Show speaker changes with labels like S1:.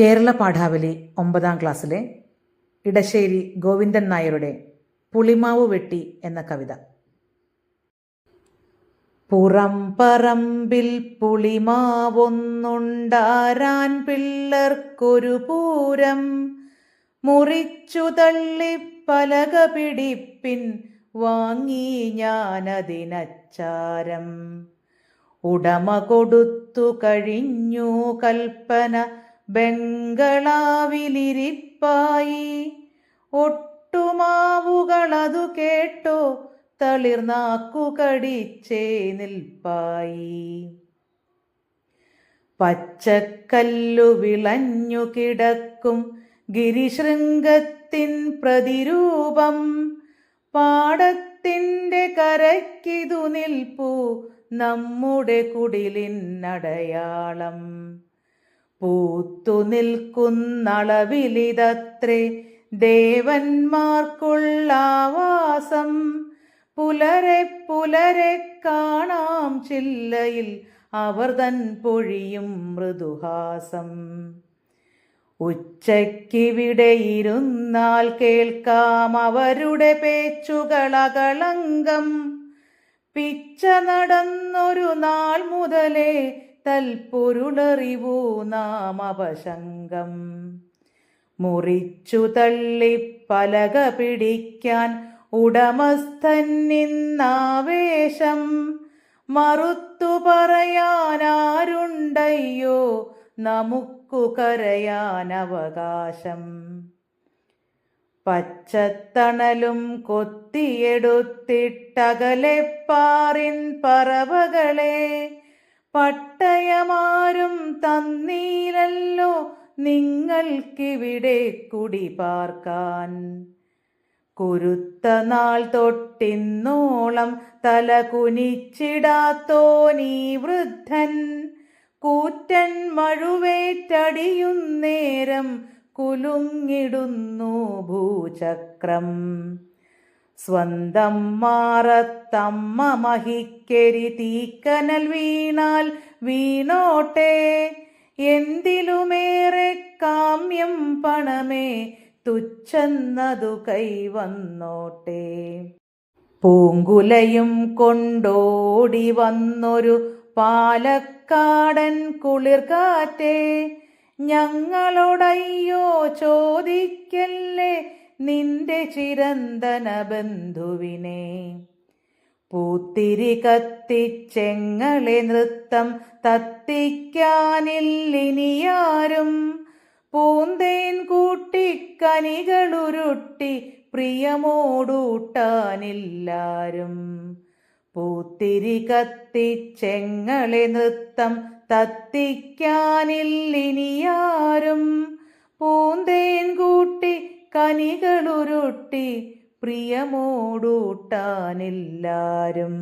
S1: കേരള പാഠാവലി ഒമ്പതാം ക്ലാസ്സിലെ ഇടശ്ശേരി ഗോവിന്ദൻ നായരുടെ പുളിമാവ് വെട്ടി എന്ന കവിത. പുറം പറമ്പിൽ പുളിമാവൊന്നുണ്ടാരാൻ പിള്ളർക്കൊരു പൂരം. മുറിച്ചു തള്ളി പലക പിടിപ്പിൻ വാങ്ങി ഞാനതിനച്ചാരം. ഉടമ കൊടുത്തു കഴിഞ്ഞു കൽപ്പന ബംഗളാവിലിരിപ്പായി. ഒട്ടുമാവുകളതു കേട്ടോ തളിർനാക്കു കടിച്ചേ നിൽപ്പായി. പച്ചക്കല്ലു വിളഞ്ഞു കിടക്കും ഗിരിശൃംഗത്തിൻ പ്രതിരൂപം. പാടത്തിന്റെ കരയ്ക്കിതു നിൽപ്പു നമ്മുടെ കുടിലിനടയാളം പൂത്തു നിൽക്കുന്നളവിലിതത്രേ ദേവന്മാർക്കുള്ളാവാസം. പുലരെ പുലരെ കാണാം ചില്ലയിൽ അവർ തൻ പൊഴിയും മൃദുഹാസം. ഉച്ചയ്ക്കിവിടെയിരുന്നാൽ കേൾക്കാം അവരുടെ പേച്ചുകളകളങ്കം. പിച്ച നടന്നൊരു നാൾ മുതലേ തൽപ്പൊരുളറിവൂ നാം അപശങ്കം മുറിച്ചു തള്ളി പലക പിടിക്കാൻ ഉടമസ്ഥന്നിന്നാവേശം മറുത്തു പറയാനാരുണ്ടയ്യോ? നമുക്കു കരയാനവകാശം. പച്ചത്തണലും കൊത്തിയെടുത്തിട്ടകലെ പാറിൻ പറവകളെ പട്ടയമാരും തന്നീലല്ലോ നിങ്ങൾക്കിവിടെ കുടി പാർക്കാൻ കുരുത്ത നാൾ തൊട്ടിന്നോളം തല കുനിച്ചിടാത്തോനീ വൃദ്ധൻ. കൂറ്റൻ മഴുവേറ്റടിയുന്നേരം കുലുങ്ങിടുന്നു ഭൂചക്രം. സ്വന്തം മാറത്തമ്മ മഹിക്കരി തീക്കനൽ വീണാൽ വീണോട്ടെ. എന്തിലുമേറെ കാമ്യം പണമേ തുച്ഛന്നതു കൈവന്നോട്ടെ പൂങ്കുലയും കൊണ്ടോടി വന്നൊരു പാലക്കാടൻ കുളിർകാറ്റേ. ഞങ്ങളോടയ്യോ ചോദിക്കല്ലേ നിന്റെ ചിരന്തന ബന്ധുവിനെ. പൂത്തിരി കത്തിച്ചെങ്ങളെ നൃത്തം തത്തിക്കാനില്ലിനിയാരും. പൂന്തേൻ കൂട്ടി കനികളുരുട്ടി പ്രിയമോടൂട്ടാനില്ലാരും. പൂത്തിരി കത്തിച്ചെങ്ങളെ നൃത്തം തത്തിക്കാനില്ലിനിയാരും. പൂന്തേൻ കൂട്ടി കനികളുരുട്ടി പ്രിയമോടൂട്ടാനില്ലാരും